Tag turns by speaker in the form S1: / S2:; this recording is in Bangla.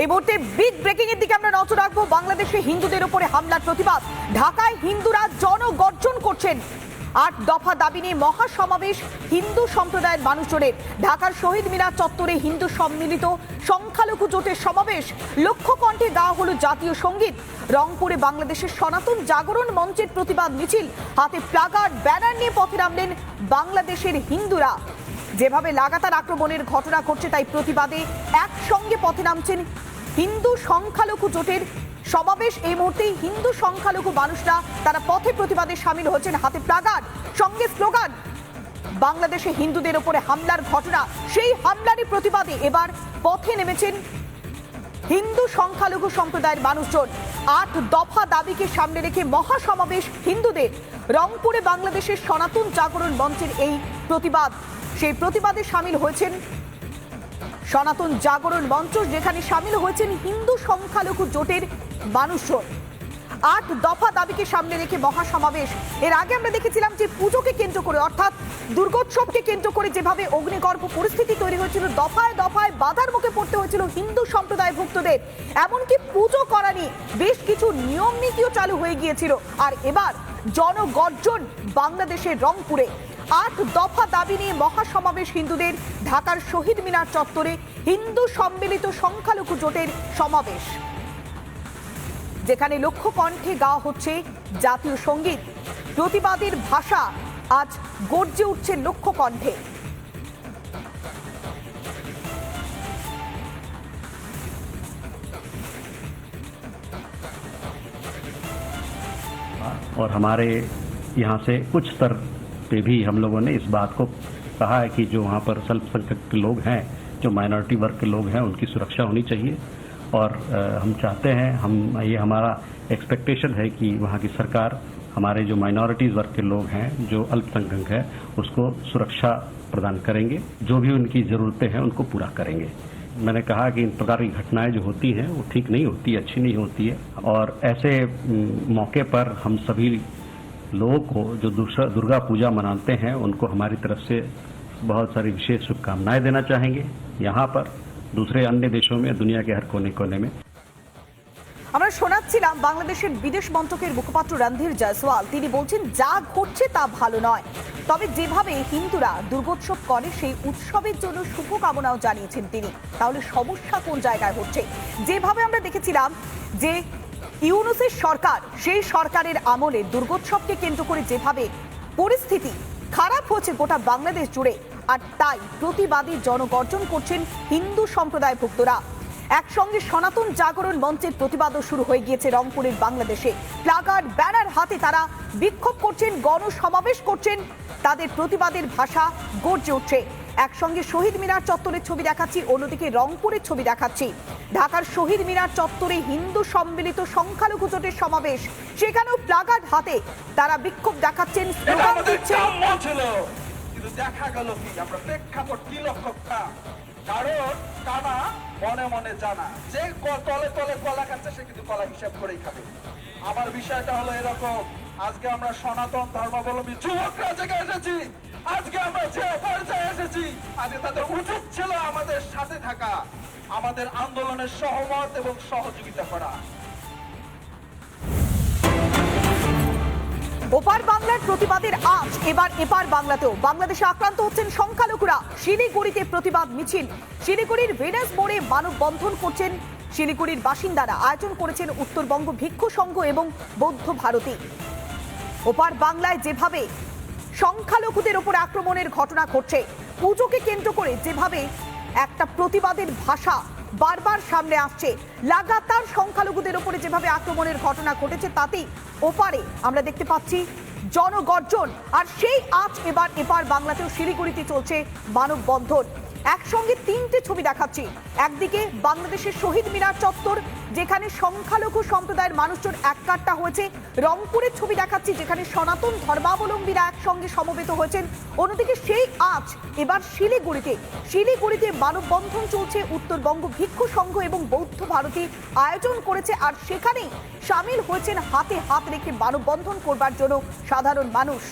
S1: এই মুহূর্তে বিগ ব্রেকিং এর দিকে আমরা নজর রাখব। বাংলাদেশে হিন্দুদের উপরে হামলার প্রতিবাদ। ঢাকায় হিন্দুরা জনগর্জন করছেন। আট দফা দাবি নিয়ে মহাসমাবেশ হিন্দু সম্প্রদায়ের মানুষজনের। ঢাকার শহীদ মিনার চত্বরে হিন্দু সম্মিলিত সংখ্যালঘু জোটের সমাবেশ। লক্ষ্য কণ্ঠে গাওয়া হলো জাতীয় সংগীত। রংপুরে বাংলাদেশের সনাতন জাগরণ মঞ্চের প্রতিবাদ মিছিল। হাতে প্লাগার্ড ব্যানার নিয়ে পথে নামলেন বাংলাদেশের হিন্দুরা। যেভাবে লাগাতার আক্রমণের ঘটনা ঘটছে তাই প্রতিবাদে একসঙ্গে পথে নামছেন হিন্দু সংখ্যালঘু জোটের সমাবেশ। এই মুহূর্তেই হিন্দু সংখ্যালঘু মানুষরা তারা পথে প্রতিবাদে সামিল হয়েছেন হাতে প্লাগার্ড সঙ্গে স্লোগান, বাংলাদেশে হিন্দুদের উপরে হামলার ঘটনা। সেই হামলারই প্রতিবাদে এবার পথে নেমেছেন হিন্দু সংখ্যালঘু সম্প্রদায়ের মানুষজন। আট দফা দাবিকে সামনে রেখে মহাসমাবেশ হিন্দুদের। রংপুরে বাংলাদেশের সনাতন জাগরণ মঞ্চের এই প্রতিবাদ। সেই প্রতিবাদে সামিল হয়েছেন সনাতন জাগরণ মঞ্চ, যেখানে সামিল হয়েছেন হিন্দু সংখ্যালঘু জোটের মানুষজন। আট দফা দাবিকে সামনে রেখে মহাসমাবেশ। এর আগে আমরা দেখেছিলাম যে পুজোকে কেন্দ্র করে, অর্থাৎ দুর্গোৎসবকে কেন্দ্র করে যেভাবে অগ্নিগর্ভ পরিস্থিতি তৈরি হয়েছিল, দফায় দফায় বাধার মুখে পড়তে হয়েছিল হিন্দু সম্প্রদায় ভুক্তদের এমনকি পুজো করা নিয়ে বেশ কিছু নিয়ম নীতিও চালু হয়ে গিয়েছিল। আর এবার জনগর্জন বাংলাদেশের রংপুরে। আট দফা দাবি নিয়ে মহাসমাবেশ হিন্দুদের ঢাকার শহীদ মিনার চত্বরে হিন্দু সম্মিলিত সংখ্যালঘু জোটের সমাবেশ যেখানে লক্ষ্য কণ্ঠে গাওয়া হচ্ছে জাতীয় সঙ্গীত প্রতিবাদের ভাষা আজ গর্জে উঠছে লক্ষ্য কণ্ঠে
S2: और हमारे यहाँ से कुछ स्तर पे भी हम लोगों ने इस बात को कहा है कि जो वहाँ पर अल्पसंख्यक के लोग हैं, जो माइनॉरिटी वर्ग के लोग हैं, उनकी सुरक्षा होनी चाहिए। और हम चाहते हैं, हम, ये हमारा एक्सपेक्टेशन है कि वहाँ की सरकार, हमारे जो माइनॉरिटीज वर्ग के लोग हैं, जो अल्पसंख्यक हैं, उसको सुरक्षा प्रदान करेंगे। जो भी उनकी ज़रूरतें हैं, उनको पूरा करेंगे। मैंने कहा कि इन प्रकार की घटनाएँ जो होती हैं, वो ठीक नहीं होती, अच्छी नहीं होती है। और ऐसे मौके पर हम सभी लोगों को जो दूसरा दुर्गा पूजा मनाते हैं उनको हमारी तरफ से बहुत सारी विशेष शुभकामनाएं देना चाहेंगे यहाँ पर दूसरे अन्य देशों में दुनिया के हर कोने कोने में
S1: আমরা শোনাচ্ছিলাম বাংলাদেশের বিদেশ মন্ত্রকের মুখপাত্র রণধীর জয়সওয়াল তিনি বলছেন যা ঘটছে তা ভালো নয় তবে যেভাবে হিন্দুরা দুর্গোৎসব করে সেই উৎসবের জন্য শুভকামনাও জানিয়েছেন তিনি তাহলে সমস্যা কোন জায়গায় হচ্ছে যেভাবে আমরা দেখেছিলাম যে ইউনুসের সরকার, সেই সরকারের আমলে দুর্গোৎসবকে কেন্দ্র করে যেভাবে পরিস্থিতি খারাপ হচ্ছে গোটা বাংলাদেশ জুড়ে, আর তাই প্রতিবাদী জনগর্জন করছেন হিন্দু সম্প্রদায় ভুক্তরা একসঙ্গে সনাতন জাগরণ মঞ্চের প্রতিবাদও শুরু হয়ে গিয়েছে রংপুরের বাংলাদেশে। প্লাগার্ড ব্যানার হাতে তারা বিক্ষোভ করছেন, গণসমাবেশ করছেন, তাদের প্রতিবাদের ভাষা গর্জে উঠছে। একসঙ্গে শহীদ মিনার চত্বরের ছবি দেখাচ্ছি অন্যদিকে রংপুরের ছবি দেখাচ্ছি। ঢাকার শহীদ মিনার চত্বরে হিন্দু সম্মিলিত সংখ্যালঘু জোটের সমাবেশ সেখানেও প্লাগার্ড হাতে তারা বিক্ষোভ দেখাচ্ছেন স্লোগান দিচ্ছেন।
S3: কিন্তু দেখা গেল কি? আমরা প্রেক্ষাপট কি লক্ষ্য কারণ কানা মনে মনে জানা যে তলে তলে কলা খাচ্ছে সে কিন্তু কলা হিসাব করেই খাবে। আমার বিষয়টা হলো এরকম আজকে আমরা সনাতন ধর্মাবলম্বী যুবকরা জেগে এসেছি আজকে আমরা যে আজকে তাদের উচিত ছিল আমাদের সাথে থাকা, আমাদের আন্দোলনের সহমত এবং সহযোগিতা করা।
S1: ওপার বাংলার প্রতিবাদের আজ, এবার এপার বাংলাতেও। বাংলাদেশে আক্রান্ত হচ্ছেন সংখ্যালঘুরা। শিলিগুড়িতে প্রতিবাদ মিছিল। শিলিগুড়ির ভেনাস মোড়ে মানববন্ধন করছেন শিলিগুড়ির বাসিন্দারা। আয়োজন করেছেন উত্তরবঙ্গ ভিক্ষু সংঘ এবং বৌদ্ধ ভারতী। ওপার বাংলায় যেভাবে সংখ্যালঘুদের উপর আক্রমণের ঘটনা ঘটছে পুজোকে কেন্দ্র করে যেভাবে একটা প্রতিবাদের ভাষা বারবার সামনে আসছে, লাগাতার সংখ্যালঘুদের ওপরে যেভাবে আক্রমণের ঘটনা ঘটেছে, তাতেই ওপারে আমরা দেখতে পাচ্ছি জনগর্জন। আর সেই আজ এবার, এপার বাংলাতেও শিলিগুড়িতে চলছে মানববন্ধন। একসঙ্গে তিনটে ছবি দেখাচ্ছি। একদিকে বাংলাদেশের শহীদ মিনার চত্বর, যেখানে সংখ্যালঘু সম্প্রদায়ের মানুষজন এককাট্টা হয়েছে। রংপুরের ছবি দেখাচ্ছি, যেখানে সনাতন ধর্মাবলম্বীরা একসঙ্গে সমবেত হয়েছেন। অন্যদিকে সেই আজ এবার শিলিগুড়িতে। শিলিগুড়িতে মানববন্ধন চলছে উত্তরবঙ্গ ভিক্ষু সংঘ এবং বৌদ্ধ ভারতী আয়োজন করেছে, আর সেখানেই সামিল হয়েছেন হাতে হাত রেখে মানববন্ধন করবার জন্য সাধারণ মানুষ।